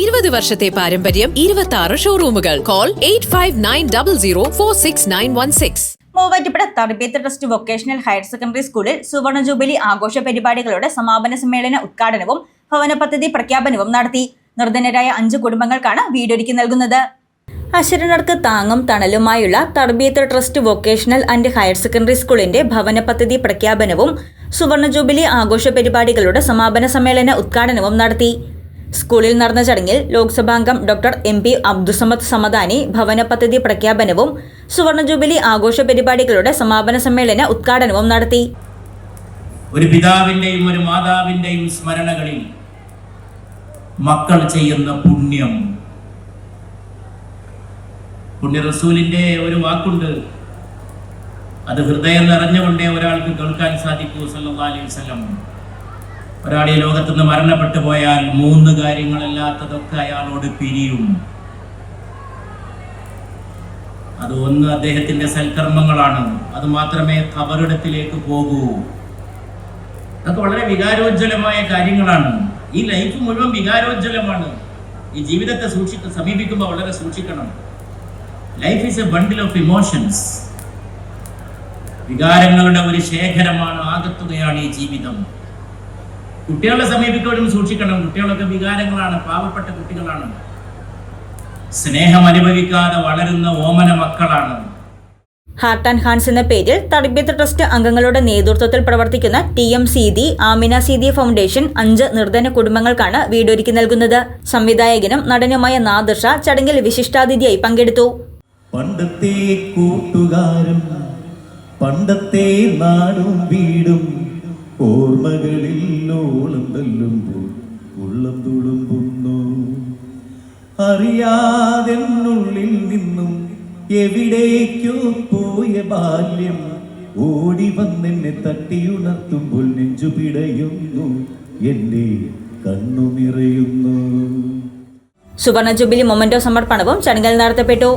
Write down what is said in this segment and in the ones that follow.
ഇരുപത് വർഷത്തെ പാരമ്പര്യം ഇരുപത്തി ആറ് ഷോറൂമുകൾ call eight five nine double zero four six nine one six Muvattupuzha Tarbiyath trust vocational higher secondary സ്കൂളിൽ സുവർണ ജൂബിലി ആഘോഷ പരിപാടികളുടെ സമാപന സമ്മേളന ഉദ്ഘാടനവും ഭവന പദ്ധതി പ്രഖ്യാപനവും നടത്തി. നിർധനരായ അഞ്ച് കുടുംബങ്ങൾക്കാണ് വീടൊരുക്കി നൽകുന്നത്. അശരണർക്ക് താങ്ങും തണലുമായുള്ള Tarbiyath trust vocational and higher secondary സ്കൂളിന്റെ ഭവന പദ്ധതി പ്രഖ്യാപനവും സുവർണ ജൂബിലി ആഘോഷ പരിപാടികളുടെ സമാപന സമ്മേളന ഉദ്ഘാടനവും നടത്തി. സ്കൂളിൽ നടന്ന ചടങ്ങിൽ ലോക്സഭാംഗം doctor M P Abdussamad Samadani ഭവന പദ്ധതി പ്രഖ്യാപനവും സുവർണ ജൂബിലി ആഘോഷ പരിപാടികളുടെ സമാപന സമ്മേളന ഉദ്ഘാടനവും നടത്തി. ഒരു പിതാവിന്റെയും ഒരു മാതാവിന്റെയും സ്മരണകളിൽ മക്കൾ ചെയ്യുന്ന പുണ്യം. പുണ്യ റസൂലിന്റെ ഒരു വാക്കുണ്ട്. അത് ഹൃദയം നിറഞ്ഞുകൊണ്ടേ ഒരാൾക്ക് കേൾക്കാൻ സാധിക്കൂ സല്ലല്ലാഹു അലൈഹി വസല്ലം. ഒരാൾ ഈ ലോകത്തുനിന്ന് മരണപ്പെട്ടു പോയാൽ മൂന്ന് കാര്യങ്ങളല്ലാത്തതൊക്കെ അയാളോട് പിരിയും. അത് ഒന്ന് അദ്ദേഹത്തിന്റെ സൽക്കർമ്മങ്ങളാണ്. അത് മാത്രമേ കബറിടത്തിലേക്ക് പോകൂ. അതൊക്കെ വളരെ വികാരോജ്വലമായ കാര്യങ്ങളാണ്. ഈ ലൈഫ് മുഴുവൻ വികാരോജ്വലമാണ്. ഈ ജീവിതത്തെ സൂക്ഷിക്ക സമീപിക്കുമ്പോൾ വളരെ സൂക്ഷിക്കണം. Life is a bundle of emotions വികാരങ്ങളുടെ ഒരു ശേഖരമാണ് ആകത്തുകയാണ് ഈ ജീവിതം. കുട്ടികളെ സമീപിക്കുമ്പോഴും സൂക്ഷിക്കണം. കുട്ടികളൊക്കെ വികാരങ്ങളാണ് പാവപ്പെട്ട കുട്ടികളാണ്. സ്നേഹം അനുഭവിക്കാതെ വളരുന്ന ഓമന മക്കളാണ്. ഹാർട്ട് ആൻഡ് ഹാൻഡ്സ് എന്ന പേരിൽ തർബീത്ത് ട്രസ്റ്റ് അംഗങ്ങളുടെ നേതൃത്വത്തിൽ പ്രവർത്തിക്കുന്ന T M Seethi Amina Seethi foundation അഞ്ച് നിർധന കുടുംബങ്ങൾക്കാണ് വീടൊരുക്കി നൽകുന്നത്. സംവിധായകനും നടനുമായ നാദിർഷ ചടങ്ങിൽ വിശിഷ്ടാതിഥിയായി പങ്കെടുത്തു. പണ്ടത്തെ കൂട്ടുകാരും പണ്ടത്തെ നാടും വീടും ഓർമ്മകളിൽ തല്ലുമ്പോൾ ഉള്ളം തുളുമ്പുന്നു. അറിയാതെന്നുള്ളിൽ നിന്നും എവിടേക്കോ പോയ ബാല്യം ഓടി വന്നെന്നെ തട്ടിയുണർത്തുമ്പോൾ നെഞ്ചു പിടയുന്നു എന്റെ കണ്ണു നിറയുന്നു. സുവർണ ജൂബിലി മൊമെന്റോ സമർപ്പണവും ചടങ്ങിൽ നടത്തപ്പെട്ടു.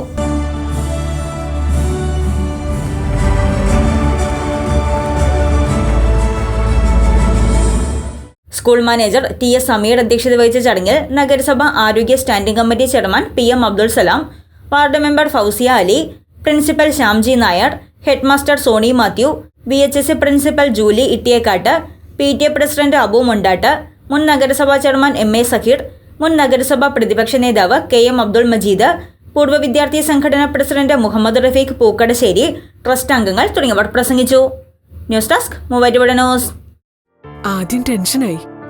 School manager T S Sameer അധ്യക്ഷത വഹിച്ച ചടങ്ങിൽ നഗരസഭ ആരോഗ്യ standing committee chairman P M Abdul Salam ward member Fousiya Ali principal Shyamji Nair headmaster Soni Mathew V H S principal Julie Ittiyekkatt P T A president Abu Mundatt മുൻ നഗരസഭാ chairman M A Sakhir മുൻ നഗരസഭാ പ്രതിപക്ഷ നേതാവ് K M Abdul Majeed പൂർവ വിദ്യാർത്ഥി സംഘടനാ president Muhammad Rafeeq Pookkadassery trust അംഗങ്ങൾ തുടങ്ങിയവർ പ്രസംഗിച്ചു. ന്യൂസ് ഡെസ്ക് മൂവാറ്റുപുഴ ആദ്യം ടെൻഷനായി.